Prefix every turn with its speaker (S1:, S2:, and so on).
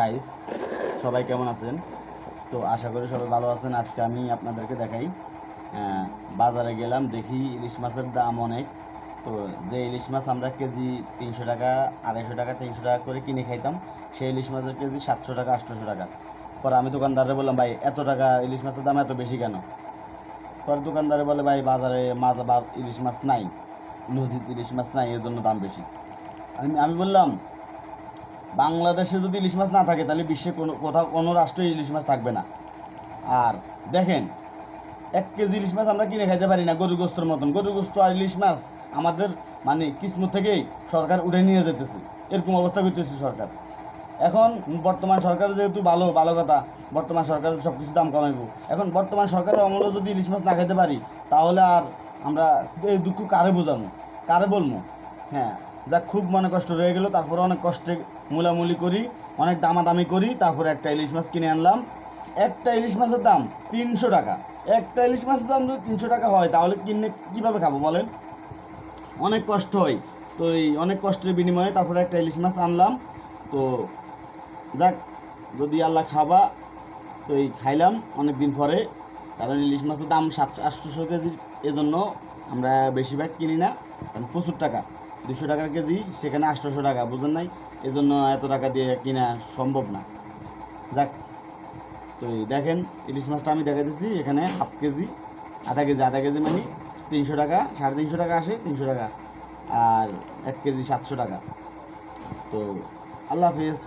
S1: Guys সবাই কেমন আছেন? তো আশা করি সবাই ভালো আছেন। আজকে আমি আপনাদেরকে দেখাই বাজারে গেলাম, দেখি ইলিশ মাছের দাম অনেক। তো যে ইলিশ মাছ আমরা কেজি তিনশো টাকা, আড়াইশো টাকা, তিনশো টাকা করে কিনে খাইতাম, সেই ইলিশ মাছের কেজি সাতশো টাকা, আটশোশো টাকা। পরে আমি দোকানদারে বললাম, ভাই, এত টাকা ইলিশ মাছের দাম এত বেশি কেন? পরে দোকানদারে বলে, ভাই, বাজারে মাছ ইলিশ মাছ নাই, নদীতে ইলিশ মাছ নাই, এর জন্য দাম বেশি। আমি আমি বললাম বাংলাদেশে যদি ইলিশ মাছ না থাকে, তাহলে বিশ্বে কোনো কোথাও কোনো রাষ্ট্রে ইলিশ মাছ থাকবে না। আর দেখেন, এক কেজি ইলিশ মাছ আমরা কিনে খাইতে পারি না গরু গোস্তর মতন। গরু গোস্ত আর ইলিশ মাছ আমাদের মানে কিসমত থেকেই সরকার উঠে নিয়ে যেতেছে এরকম অবস্থা করতেছে সরকার। এখন বর্তমান সরকার যেহেতু ভালো ভালো কথা, বর্তমান সরকার সব কিছু দাম কমাইব। এখন বর্তমান সরকারের আমলও যদি ইলিশ মাছ না খেতে পারি, তাহলে আর আমরা এই দুঃখ কারে বোঝাবো কারে বলব হ্যাঁ। যা খুব মনে কষ্ট রয়ে গেল, তারপরে অনেক কষ্টে মূলামূলি করি, অনেক দামাদামি করি, তারপরে একটা ইলিশ মাছ কিনে আনলাম। একটা ইলিশ মাছের দাম তিনশো টাকা। একটা ইলিশ মাছের দাম যদি তিনশো টাকা হয়, তাহলে কিনে কীভাবে খাব বলেন? অনেক কষ্ট হয়। তো এই অনেক কষ্টের বিনিময়ে তারপরে একটা ইলিশ মাছ আনলাম। তো যাক, যদি আল্লাহ খাবা, তো এই খাইলাম অনেক দিন পরে। কারণ ইলিশ মাছের দাম সাতশো আটশোশো কেজি, এজন্য আমরা বেশিরভাগ কিনি না। কারণ প্রচুর টাকা। দুশো টাকার কেজি, সেখানে আটশোশো টাকা, বুঝেন নাই? এজন্য এত টাকা দিয়ে কিনা সম্ভব না। যাক, তো দেখেন, ইলিশ মাছটা আমি দেখা দিচ্ছি এখানে হাফ কেজি, আধা কেজি আধা কেজি মানে তিনশো টাকা, সাড়ে তিনশো টাকা আসে তিনশো টাকা, আর এক কেজি সাতশো টাকা। তো আল্লাহ হাফিজ।